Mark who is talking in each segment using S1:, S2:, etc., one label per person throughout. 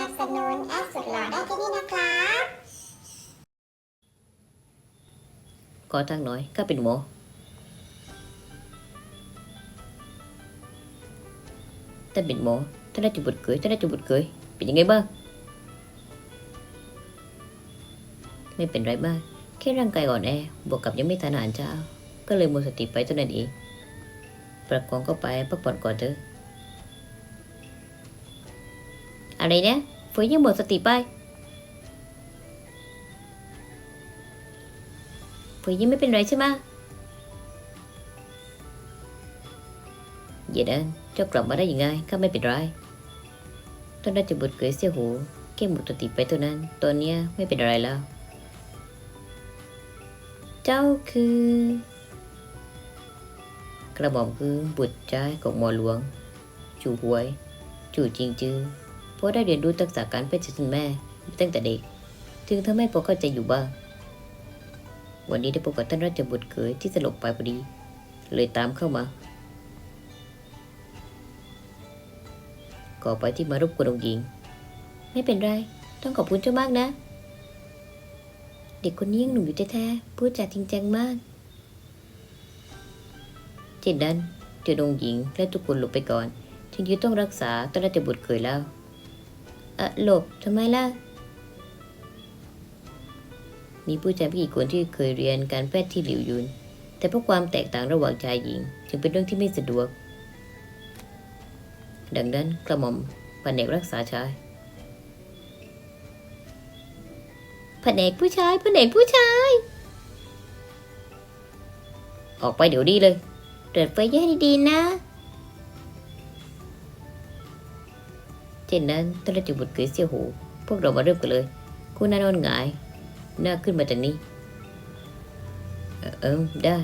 S1: นับสนุนแอดสุดหล่อได้ที่นี่นะครับ
S2: ขอทางหน่อยข้าเป็นหมอท่านเป็นหมอท่านได้จุบุตรเกยท่านได้จุบุตรเกยเป็นยังไงบ้าง ไม่เป็นไรมาก แค่ร่างกายอ่อนแอบวกกับยังไม่ทานอาหารเช้า ก็เลยหมดสติไปเท่านั้นเองประคองก็ไปพักผ่อนก่อนเถอะ อะไรเนี่ยฝนยังหมดสติไปฝนยังไม่เป็นไรใช่ไหมอย่าดันเจ้ากลับมาได้ยังไงข้าไม่เป็นไรตอนนั้จะบุดเกยเสียหูแค่หมดสติไปเท่านั้นตอนนี้ไม่เป็นอะไรแล้ว เจ้าคือ กระหม่อมคือบุตรชายของหมอหลวงจู่หวยจู่จริงจือ ราะได้เรียนรู้ทักษะการเป็นศิษย์แม่ตั้งแต่เด็กถึงทำให้พอเข้าใจอยู่บ้าง วันนี้ได้พบกับท่านราชบุตรเขยที่สลบไปพอดี เลยตามเข้ามาก่อไปที่มารบกวนองค์หญิง ไม่เป็นไร ต้องขอบคุณเจ้ามากนะ เด็กคนนี้ยังหนุ่มอยู่แท้ๆพูดจาจริงจังมากเช่นนั้นเจอองค์หญิงและทุกคนหลบไปก่อน ถึงจะต้องรักษาท่านราชบุตรเขยแล้ว เอะหลบทำไมล่ะ มีผู้ชายไม่กี่คนที่เคยเรียนการแพทย์ที่หลิวยุน แต่เพราะความแตกต่างระหว่างชายหญิง จึงเป็นเรื่องที่ไม่สะดวก ดังนั้นกระหม่อมแผนกรักษาชายแผนกผู้ชายแผนกผู้ชาย ออกไปเดี๋ยวนี้เลยเปิดไฟแย่ดีๆนะ ช่นนั้นท่านราชบุตรเกยเสียวหู พวกเรามาเริ่มกันเลย คุณนานอนหงาย หน้าขึ้นมาจากนี้ เออเออได้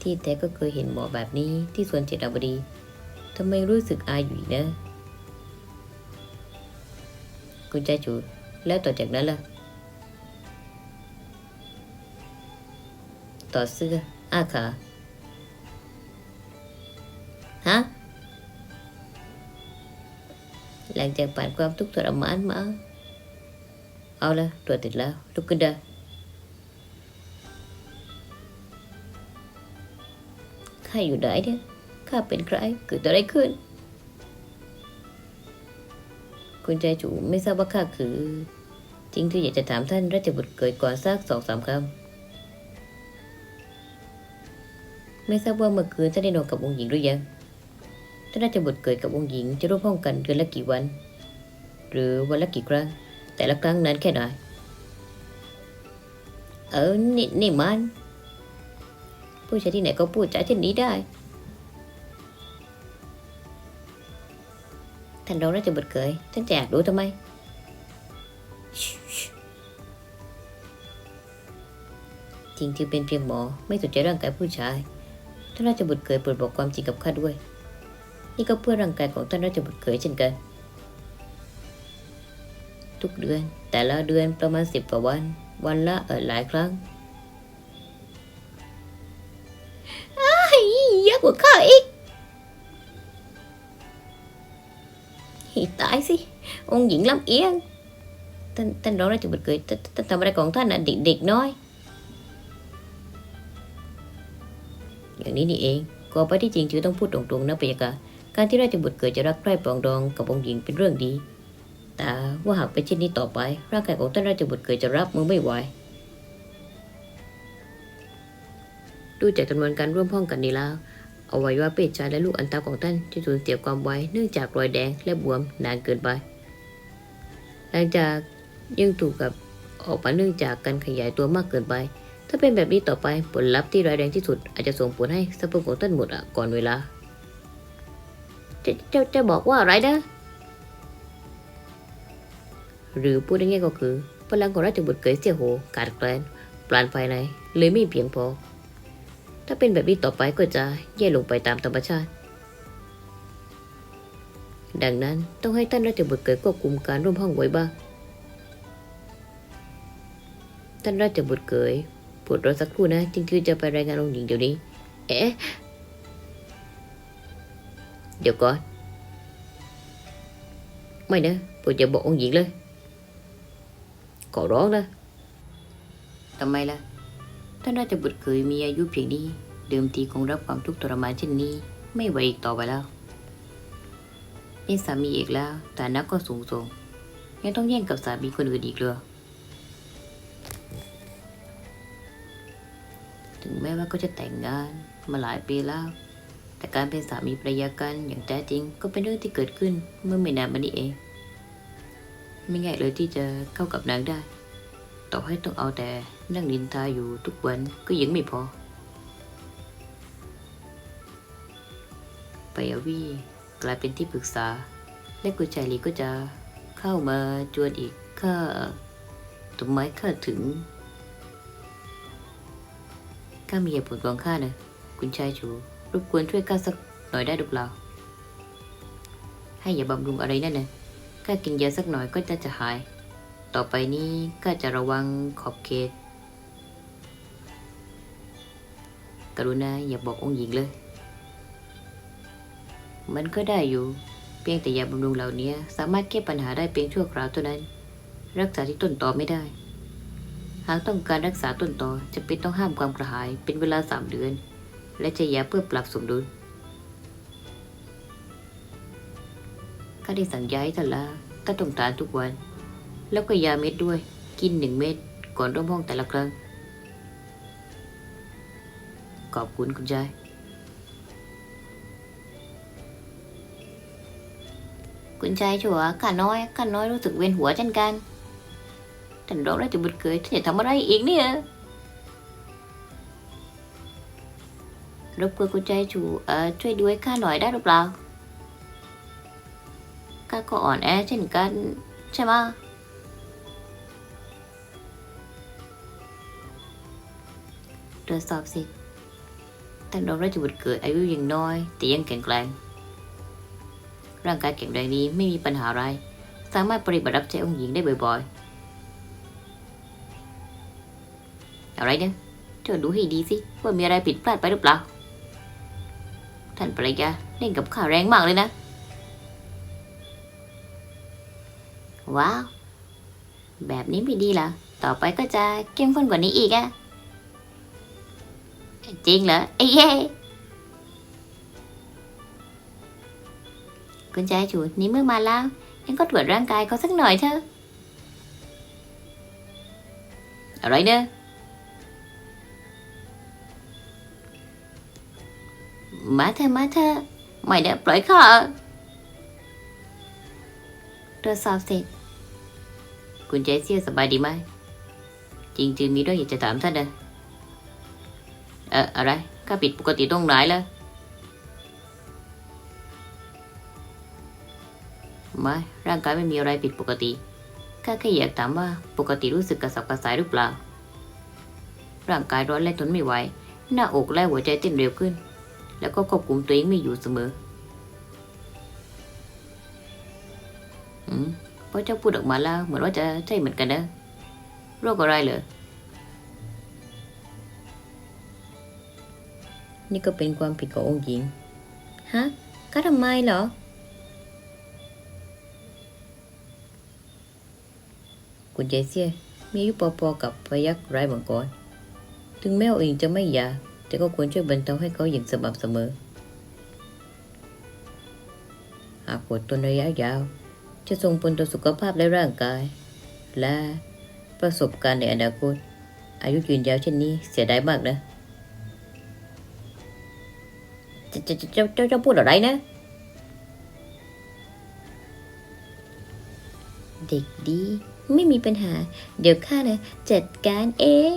S2: ที่แท้ก็เคยเห็นหมอแบบนี้ที่สวนเจตบดีทำไมรู้สึกอายอยู่นะ คุณใจจูแล้วต่อจากนั้นล่ะ ต่อเสื้ออาขาฮะ หลังจากผ่านความทุกข์ทรมานมา เอาละตรวจติดแล้ว ลุกขึ้นได้ข้าอยู่ไหนเนี่ยข้าเป็นใครเกิดอะไรขึ้น คุณใจจูไม่ทราบว่าข้าคือ จริงที่อยากจะถามท่านราชบุตรเกิดก่อนสักสองสามคำไม่ทราบว่าเมื่อคืนท่านได้นอนกับองค์หญิงหรือยัง ท่านราชบุตรเกิดกับองค์หญิงจะร่วมห้องกันเดือนละกี่วัน หรือวันละกี่ครั้ง แต่ละครั้งนั้นแค่ไหนเออนี่นี่มันผู้ชายที่ไหนก็พูดจาเช่นนี้ได้ท่านรองราชบุตรเขยท่านจะอยากรู้ทำไมจริงที่เป็นเพียงหมอไม่สนใจร่างกายผู้ชายท่านราชบุตรเขยโปรดบอกความจริงกับข้าด้วย นี่ก็เพื่อร่างกายของท่านราชบุตรเขยเช่นกัน ทุกเดือนแต่ละเดือนประมาณสิบกว่าวัน วันละเออหลายครั้งเยอะกว่าข้าอีกห้ตายสิ องค์หญิงลำเอียง ท่านท่านร้องราชบุตรเกิดท่านท่านทำอะไรของท่านน่ะเด็กเด็กน้อย อย่างนี้นี่เองก็ไปที่จริงจือต้องพูดตรงๆนะปยกา การที่ราชบุตรเกิดจะรักใคร่ปรองดองกับองค์หญิงเป็นเรื่องดี แต่ว่าหากเป็นเช่นนี้ต่อไป ร่างกายของท่านราชบุตรเกิดจะรับมือไม่ไหว ดูจากจำนวนการร่วมห้องกันนี้แล้วอวัยวะเพศชายและลูกอัณตาของท่านจะสูญเสียความไวเนื่องจากรอยแดงและบวมนานเกินไป หลังจากยังถูกกับออกมาเนื่องจากการขยายตัวมากเกินไป ถ้าเป็นแบบนี้ต่อไปผลลัพธ์ที่ร้ายแรงที่สุดอาจจะส่งผลให้สรรพของท่านหมดอะก่อนเวลา จะจะจะบอกว่าอะไรนะหรือพูดง่ายๆก็คือพลังของราชบุตรเกยเสียโหขาดแคลนปราณภายในเลยไม่เพียงพอ ถ้าเป็นแบบนี้ต่อไปก็จะแย่ลงไปตามธรรมชาติ ดังนั้นต้องให้ท่านราชบุตรเกยควบคุมการร่วมห้องไว้บ้างท่านราชบุตรเกยปวดรอสักครู่นะจึงคือจะไปรายงานองค์หญิงเดี๋ยวนี้ เอ๊ะ เดี๋ยวก่อน ไม่นะโปรดอย่าบอกองค์หญิงเลย ขอร้องนะทำไมล่ะ ท่านราชบุตรเคยมีอายุเพียงนี้ เดิมทีคงรับความทุกข์ทรมานเช่นนี้ ไม่ไหวอีกต่อไปแล้วเป็นสามีเอกแล้วฐานะก็สูงส่งยังต้องแย่งกับสามีคนอื่นอีกเหรอถึงแม้ว่าก็จะแต่งงานมาหลายปีแล้ว แต่การเป็นสามีภรรยากันอย่างแท้จริง ก็เป็นเรื่องที่เกิดขึ้นเมื่อไม่นานมานี้เอง ไม่ง่ายเลยที่จะเข้ากับนางได้ ต่อให้ต้องเอาแต่นั่งนินทาอยู่ทุกวันก็ยังไม่พอไปอาวีกลายเป็นที่ปรึกษา และกุญชายลีก็จะเข้ามาจวนอีกข้าทำไม้ข้าถึงข้ามีเหตุผลของข้านะคุณชายชู รบกวนช่วยข้าสักหน่อยได้หรือเปล่า ให้อย่าบำรุงอะไรนั่นนะข้ากินยาสักหน่อยก็จะจะหาย ต่อไปนี้ข้าจะระวังขอบเขต กรุณาอย่าบอกองค์หญิงเลย มันก็ได้อยู่ เพียงแต่ยาบำรุงเหล่านี้สามารถแก้ปัญหาได้เพียงชั่วคราวเท่านั้น รักษาที่ต้นตอไม่ได้ หากต้องการรักษาต้นตอจะเป็นต้องห้ามความกระหายเป็นเวลาสามเดือน และจะยาเพื่อปรับสมดุลข้าได้สั่งยาให้ท่านล้วถ้าต้องทานทุกวัน แล้วก็ยาเม็ดด้วย กินหนึ่งเม็ดก่อนร่วมห้องแต่ละครั้ง ขอบคุณคุณชายคุณชายชัวข้าน้อยข้าน้อยรู้สึกเวียนหัวเช่นกันท่านรองราชบุตรเคยท่านจะทำอะไรอีกเนี่ย รบกวนคุณชายชูเอ่อช่วยดูให้ข้าหน่อยได้หรือเปล่าข้าก็อ่อนแอเช่นกันใช่ไหมตรวจสอบสิท่านรองราชบุตรเกิดอายุยังน้อย แต่ยังแข็งแกร่งร่างกายแข็งแรงนี้ไม่มีปัญหาอะไร สามารถปฏิบัติรับใช้องค์หญิงได้บ่อยๆ อะไรเนี่ยเจ้าดูให้ดีสิว่ามีอะไรผิดพลาดไปหรือเปล่า ท่านภรรยาเล่นกับข้าแรงมากเลยนะ ว้าว แบบนี้ไม่ดีละต่อไปก็จะเข้มข้นกว่านี้อีกอะจริงเหรอไอ้เย่คุณชาย chủ ní mới mà lao em có trụ ร่างกายเขาสักหน่อยเถอะอะไรเนี่ย มาเถอะมาเถอะไม่ได้ปล่อยข้าตรวจสอบเสร็จ คุณใจเสียสบายดีไหม จริงๆมีเรื่องอยากจะถามท่านนะเอออะไรข้าผิดปกติตรงไหนล่ะไม่ร่างกายไม่มีอะไรผิดปกติข้าแค่อยากถามว่าปกติรู้สึกกระสับกระส่ายหรือเปล่า ร่างกายร้อนและทนไม่ไหว หน้าอกและหัวใจเต้นเร็วขึ้น แล้วก็ควบคุมตัวเองไม่อยู่เสมอเพราะเจ้าพูดออกมาแล้ว เหมือนว่าจะใช่เหมือนกันนะโรคอะไรเหรอ นี่ก็เป็นความผิดขององค์หญิง ฮะก็ทำไมเหรอ คุณเจเซียมีอายุพอๆกับพยักษ์ไร้มังกรถึงแม้ว่าเองจะไม่หย่า แต่ก็ควรช่วยบรรเทาให้เขาอย่างสม่ำเสมอ หากปวดทนระยะยาว จะส่งผลต่อสุขภาพและร่างกาย และประสบการณ์ในอนาคต อายุยืนยาวเช่นนี้เสียดายมากนะจ้าเจ้าเจ้าเจ้าพูดอะไรนะ เด็กดี ไม่มีปัญหา เดี๋ยวข้านะจัดการเอง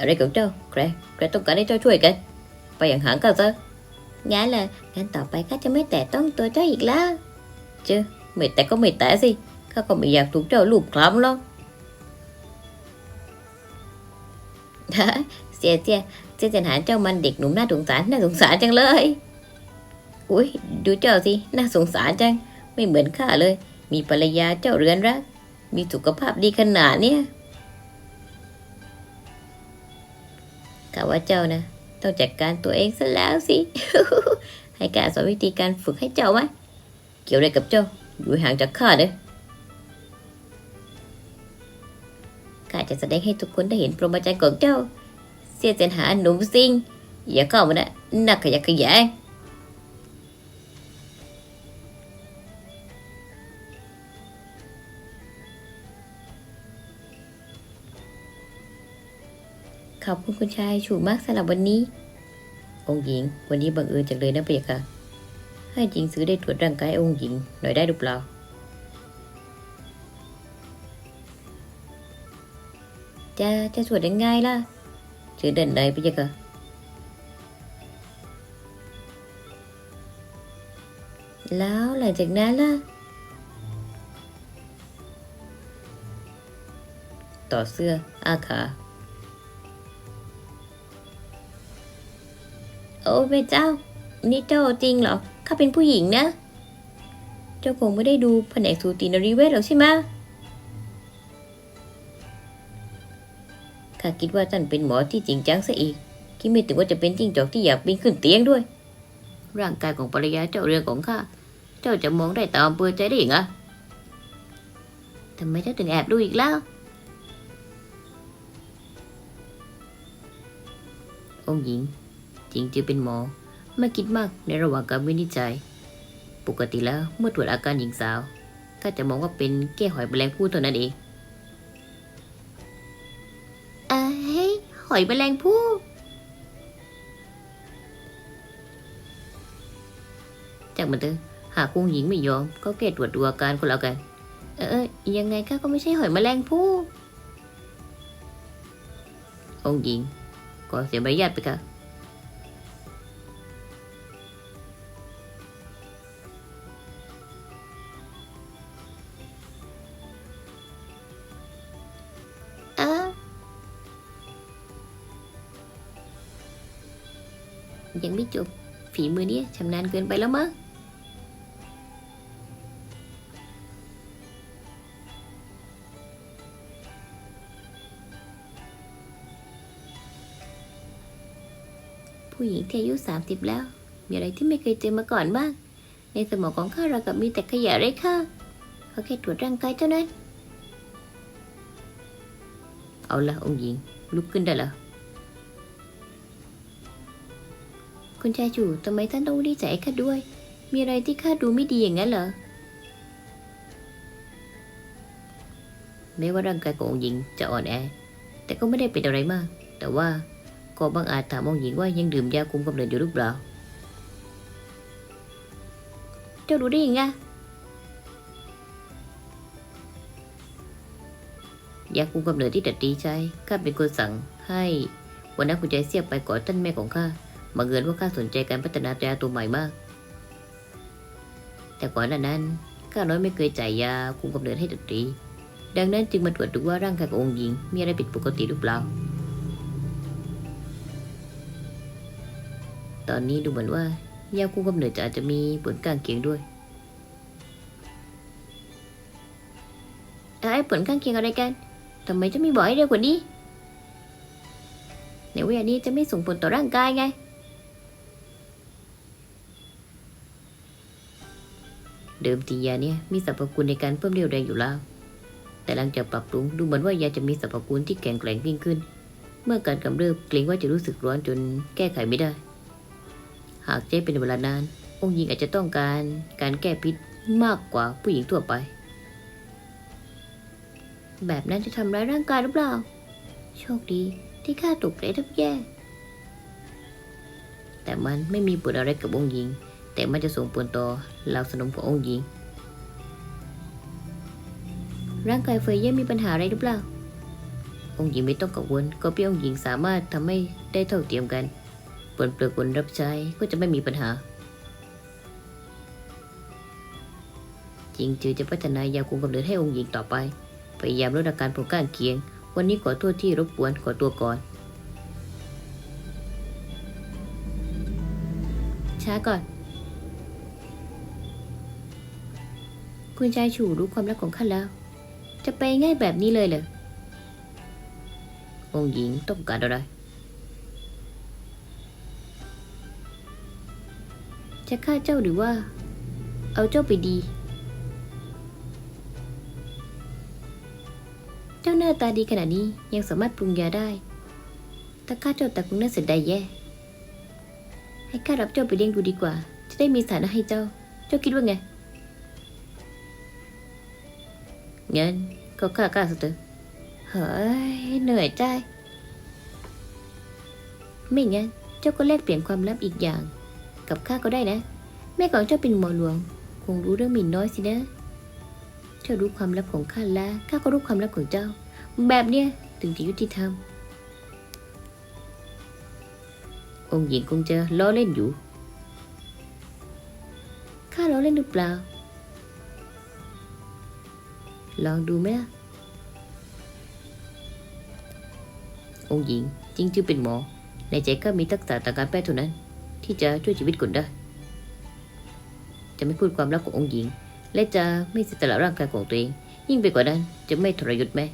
S2: อะไรของเจ้าแกรแกรต้องการให้เจ้าช่วยกันไปอย่างหางกันซะงั้นล่ะงั้นต่อไปข้าจะไม่แตะต้องตัวเจ้าอีกแล้วเจ้าไม่แตะก็ไม่แตะสิข้าก็ไม่อยากถูกเจ้าลูบคลำหรอกเสียเสียเสียจันหารเจ้ามันเด็กหนุ่มน่าสงสารน่าสงสารจังเลย อุ้ยดูเจ้าสิน่าสงสารจัง ไม่เหมือนข้าเลย มีภรรยาเจ้าเรือนรัก มีสุขภาพดีขนาดเนี้ย กะว่าเจ้านะต้องจัดการตัวเองซะแล้วสิ ให้กาสอนวิธีการฝึกให้เจ้าไหมเกี่ยวอะไรกับเจ้า อยู่ห่างจากข้าเด้อข้าจะแสดงให้ทุกคนได้เห็นปรมาจารย์ของเจ้า เสียเจนหาหนุ่มซิงอย่าเข้ามานะนักขยักขยา อบคุณคุณชายชูมากสำหรับวันนี้ องค์หญิง วันนี้บังเอิญจังเลยนะเปียค่ะ ให้จริงซื้อได้ตรวจร่างกายองค์หญิง หน่อยได้หรือเปล่า จะจะตรวจยังไงล่ะเชิญเดินในเปียค่ะแล้วหลังจากนั้นล่ะ ต่อเสื้ออาขา โอ้แม่เจ้า นี่เจ้าจริงเหรอข้าเป็นผู้หญิงนะ เจ้าคงไม่ได้ดูแผนกสูตินรีเวชหรอกใช่ไหมข้าคิดว่าท่านเป็นหมอที่จริงจังซะอีก คิดไม่ถึงว่าจะเป็นจิ้งจอกที่อยากบินขึ้นเตียงด้วย ร่างกายของภรรยาเจ้าเรื่อนของข้า เจ้าจะมองได้ตามเปิดใจได้ยังไงทำไมเจ้าถึงแอบดูอีกแล้วองค์หญิง จริงจะเป็นหมอ ไม่คิดมากในระหว่างการวินิจฉัย ปกติแล้วเมื่อตรวจอาการหญิงสาว ก็จะมองว่าเป็นแก้หอยแมลงภู่เท่านั้นเองเอ้ยหอยแมลงภู่จากมันเถอะหากองค์หญิงไม่ยอม ก็แค่ตรวจดูอาการก็แล้วกัน เออยังไงข้าก็ไม่ใช่หอยแมลงภู่องค์หญิงขอเสียมารยาทไปค่ะ ยังไม่จบ ฝีมือเนี้ชำนาญเกินไปแล้วมั้งผู้หญิงที่อายุสามสิบแล้ว มีอะไรที่ไม่เคยเจอมาก่อนบ้าง ในสมองของข้าเรากับมีแต่ขยะไร้ค่าเขาแค่ตรวจร่างกายเท่านั้น เอาละองค์หญิงลุกขึ้นได้แล้ว คุณชายจูทำไมท่านต้องดีใจข้าด้วย มีอะไรที่ข้าดูไม่ดีอย่างนั้นเหรอ แม้ว่าร่างกายขององค์หญิงจะอ่อนแอ แต่ก็ไม่ได้เป็นอะไรมาก แต่ว่าก็บางอาจถามองค์หญิงว่ายังดื่มยาคุมกำเนิดอยู่หรือเปล่า เจ้ารู้ได้ยังไงยาคุมกำเนิดที่ดัดดีใจข้าเป็นคนสั่งให้วันนั้นคุณใจเสียบไปก่อนท่านแม่ของข้า บังเอิญว่าข้าสนใจการพัฒนายาตัวใหม่มาก แต่ก่อนหน้านั้นข้าน้อยไม่เคยจ่ายยาคุมกำเนิดให้ดัดดีดังนั้นจึงมาตรวจดูว่าร่างกายขององค์หญิง มีอะไรผิดปกติหรือเปล่า ตอนนี้ดูเหมือนว่ายาคุมกำเนิดจะอาจจะมีผลข้างเคียงด้วยเอ้ผลข้างเคียงอะไรกันทำไมจะไม่บอกให้เร็วกว่านี้ในวิทยานี้จะไม่ส่งผลต่อร่างกายไง เดิมทียาเนี่ยมีสรรพคุณในการเพิ่มเรี่ยวแรงอยู่แล้ว แต่หลังจากปรับปรุงดูเหมือนว่ายาจะมีสรรพคุณที่แข็งแกร่งยิ่งขึ้น เมื่อการกำเริบเกรงว่าจะรู้สึกร้อนจนแก้ไขไม่ได้ หากใช้เป็นเวลานาน องค์หญิงอาจจะต้องการการแก้พิษมากกว่าผู้หญิงทั่วไป แบบนั้นจะทำร้ายร่างกายหรือเปล่า โชคดีที่ข้าตกได้ทับแย่ แต่มันไม่มีผลอะไรกับองค์หญิง แต่มันจะส่งผลต่อเหล่าสนมขององค์หญิง ร่างกายเฟยเย่มีปัญหาอะไรหรือเปล่า องค์หญิงไม่ต้องกังวลก็เพียงองค์หญิงสามารถทำให้ได้เท่าเทียมกันผลเปลือกผลรับใช้ก็จะไม่มีปัญหา จริงจือจะพัฒนายาคุมกำเนิดให้องค์หญิงต่อไป พยายามลดอาการผลข้างเคียง วันนี้ขอโทษที่รบกวนขอตัวก่อนช้าก่อน คุณชายฉูรู้ความรักของข้าแล้ว จะไปง่ายแบบนี้เลยเหรอ องค์หญิงต้องการอะไร จะฆ่าเจ้าหรือว่า เอาเจ้าไปดี เจ้าหน้าตาดีขนาดนี้ยังสามารถปรุงยาได้ ถ้าข้าเจ้าแต่คงน่าเสียดายแย่ ให้ข้ารับเจ้าไปเลี้ยงดูดีกว่า จะได้มีฐานะให้เจ้า เจ้าคิดว่าไง เงั้นก็ข้าก้าสเตอเฮ้ยเหนื่อยใจ ไม่งั้นเจ้าก็แลกเปลี่ยนความลับอีกอย่าง กับข้าก็ได้นะ แม่ของเจ้าเป็นหมอหลวง คงรู้เรื่องหมิ่นน้อยสินะ เจ้ารู้ความลับของข้าแล้วข้าก็รู้ความลับของเจ้า แบบเนี้ยถึงจะยุติธรรม องค์หญิงคงจะล้อเล่นอยู่ ข้าล้อเล่นหรือเปล่า ลองดูไหมล่ะองค์หญิงจริงจือเป็นหมอ ในใจก็มีทักษะทางการแพทย์เท่านั้น ที่จะช่วยชีวิตคนได้ จะไม่พูดความลับขององค์หญิง และจะไม่เสียสละร่างกายของตัวเอง ยิ่งไปกว่านั้นจะไม่ทรยศแม่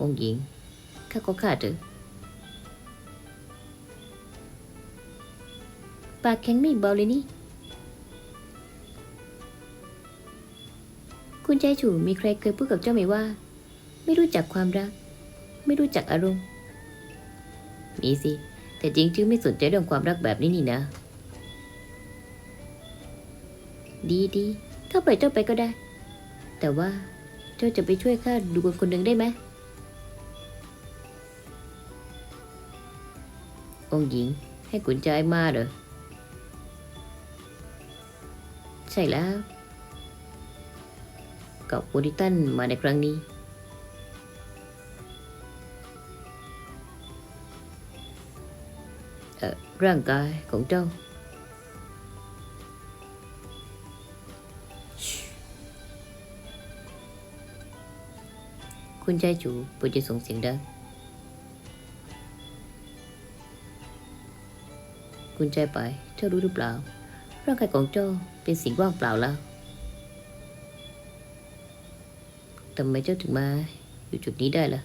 S2: องค์หญิงข้าก็ฆ่าเธอปากแข็งไม่เบาเลยนี่ คุณใจฉูมีใครเคยพูดกับเจ้าไหมว่า ไม่รู้จักความรัก ไม่รู้จักอารมณ์ มีสิ แต่จริงจื้อไม่สนใจเรื่องความรักแบบนี้นี่นะ ดีดีข้าปล่อยเจ้าไปก็ได้ แต่ว่าเจ้าจะไปช่วยข้าดูคนคนหนึ่งได้ไหมองหญิงให้ขุนใจมาเหรอใช่แล้ว กับโอดิตันมาในครั้งนี้เอ่อร่างกายของเจ้า คุณชาย chủ โปรดจะส่งเสียงดังคุณใจไป เจ้ารู้หรือเปล่า ร่างกายของเจ้าเป็นสิ่งว่างเปล่าแล้ว ทำไมเจ้าถึงมาอยู่จุดนี้ได้ล่ะ